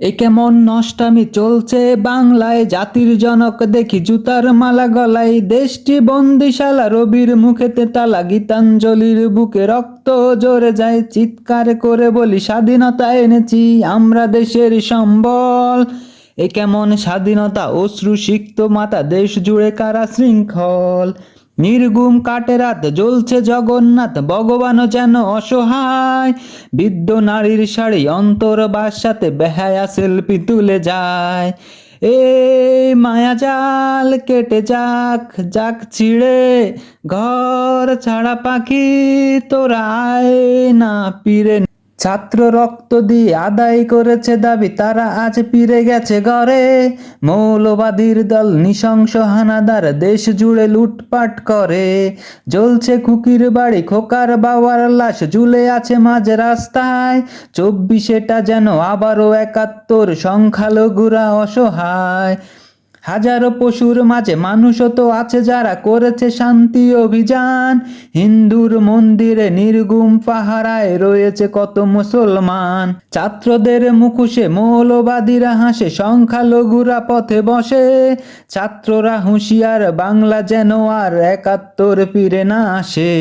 এ কেমন নষ্টামি চলছে বাংলায় জাতির জনক দেখি জুতার মালা গলায় দেশটি বন্দিশালা রবির মুখেতে তালা গীতাঞ্জলির বুকে রক্ত জোরে যায় চিৎকার করে বলি, স্বাধীনতা এনেছি, আমরা দেশের সম্বল। এ কেমন স্বাধীনতা অশ্রু সিক্ত মাতা দেশ জুড়ে কারা শৃঙ্খল? নির্গুম কাটে রাত, জ্বলছে জগন্নাথ ভগবানও যেন অসহায়। বৃদ্ধ নারীর শাড়ি অন্তর বাসাতে বেহায়া সেলফি তুলে যায়। এ মায়া জাল কেটে যাক যাক ছিঁড়ে, ঘর ছাড়া পাখি তোরা না পিরে ছাত্র রক্ত দিয়ে আদায় করেছে দাবি, তারা আজ ফিরে গেছে ঘরে। মৌলবাদীর দল নৃশংস হানাদার, দেশ জুড়ে লুটপাট করে। জ্বলছে কুকির বাড়ি, খোকার বাবার লাশ ঝুলে আছে মাঝ রাস্তায়। চব্বিশেটা যেন আবারও একাত্তর, সংখ্যালঘুরা অসহায়। হাজারো পশুর মাঝে মানুষও তো আছে যারা করেছে শান্তি অভিযান। হিন্দুর মন্দিরে নির্গুম পাহারায় রয়েছে কত মুসলমান। ছাত্রদের মুখোশে মৌলবাদীরা হাসে, সংখ্যালঘুরা পথে বসে। ছাত্ররা হুঁশিয়ার, বাংলা যেন আর একাত্তর ফিরে না আসে।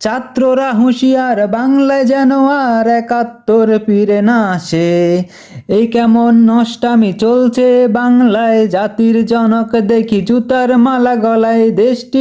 ছাত্ররা হুঁশিয়ার, বাংলায় যেন আর একাত্তর ফিরে না আসে। এই কেমন নষ্টামি চলছে বাংলায় জাতির জনক দেখি জুতার মালা গলায় দেশটি